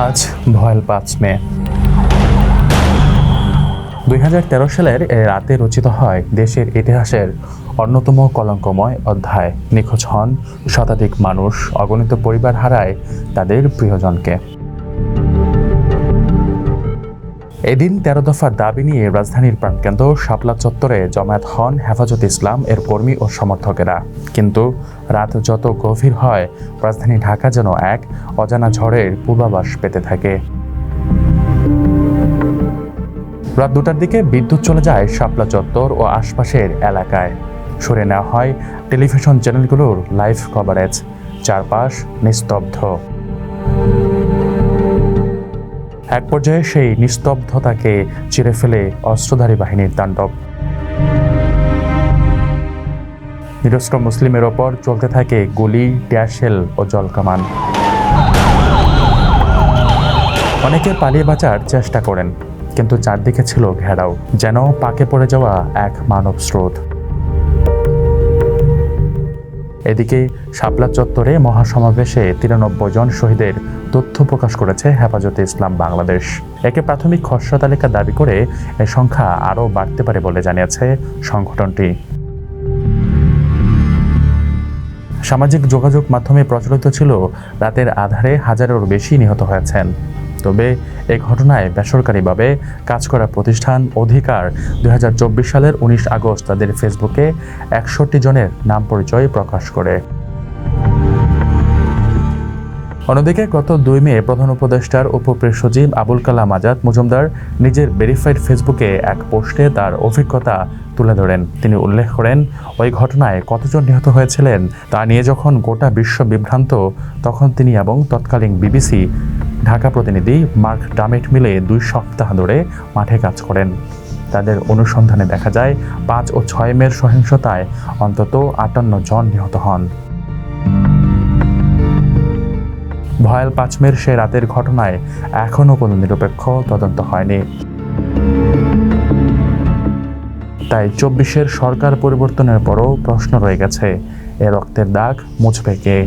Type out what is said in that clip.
আজ ভয়েল পাঁচ মে। দুই হাজার তেরো সালের রাতে রচিত হয় দেশের ইতিহাসের অন্যতম কলঙ্কময় অধ্যায়। নিখোঁজ হন শতাধিক মানুষ, অগণিত পরিবার হারায় তাদের প্রিয়জনকে। এদিন তেরো দফার দাবি নিয়ে রাজধানীর প্রাণকেন্দ্র শাপলা চত্বরে জমায়েত হন হেফাজত ইসলাম এর কর্মী ও সমর্থকেরা। কিন্তু রাত যত গভীর হয়, রাজধানী ঢাকা যেন এক, অজানা ঝড়ের পূর্বাভাস পেতে থাকে। রাত দুটার দিকে বিদ্যুৎ চলে যায় শাপলা চত্বর ও আশপাশের এলাকায়। সরে নেওয়া হয় টেলিভিশন চ্যানেলগুলোর লাইভ কভারেজ। চারপাশ নিস্তব্ধ। এক পর্যায়ে সেই নিস্তব্ধতাকে চিরে ফেলে অস্ত্রধারী বাহিনীর তাণ্ডব। নিরস্ত্র মুসলিমের ওপর চলতে থাকে গুলি টিয়ারশেল ও জলকামান। অনেকে পালিয়ে বাঁচার চেষ্টা করেন, কিন্তু চারদিকে ছিল ঘেরাও, যেন পাকে পড়ে যাওয়া এক মানব স্রোত। এদিকে শাপলা চত্বরে মহাসমাবেশে তিরানব্বই জন শহীদের তথ্য প্রকাশ করেছে হেফাজতে ইসলাম বাংলাদেশ। একে প্রাথমিক খসড়া তালিকা দাবি করে এ সংখ্যা আরও বাড়তে পারে বলে জানিয়েছে সংগঠনটি। সামাজিক যোগাযোগ মাধ্যমে প্রচলিত ছিল, রাতের আধারে হাজারেরও বেশি নিহত হয়েছেন। তবে এ ঘটনায় বেসরকারিভাবে কাজ করা প্রতিষ্ঠান অধিকার দুই হাজার চব্বিশ সালের উনিশ আগস্ট তাদের ফেসবুকে একষট্টি জনের নাম পরিচয় প্রকাশ করে। অন্যদিকে গত দুই মে প্রধান উপদেষ্টার উপপ্রেস সচিব আবুল কালাম আজাদ মজুমদার নিজের ভেরিফাইড ফেসবুকে এক পোস্টে তার অভিজ্ঞতা তুলে ধরেন। তিনি উল্লেখ করেন, ওই ঘটনায় কতজন নিহত হয়েছিলেন তা নিয়ে যখন গোটা বিশ্ব বিভ্রান্ত, তখন তিনি এবং তৎকালীন বিবিসি ঢাকা প্রতিনিধি মার্ক ডামেট মিলে দুই সপ্তাহ ধরে মাঠে কাজ করেন। তাদের অনুসন্ধানে দেখা যায়, পাঁচ ও ছয় মের সহিংসতায় অন্তত আটান্ন জন নিহত হন। ভয়াল পাঁচমের সে রাতের ঘটনায় এখনও কোনো নিরপেক্ষ তদন্ত হয়নি। তাই চব্বিশের সরকার পরিবর্তনের পরও প্রশ্ন রয়ে গেছে, এ রক্তের দাগ মুছবে কে?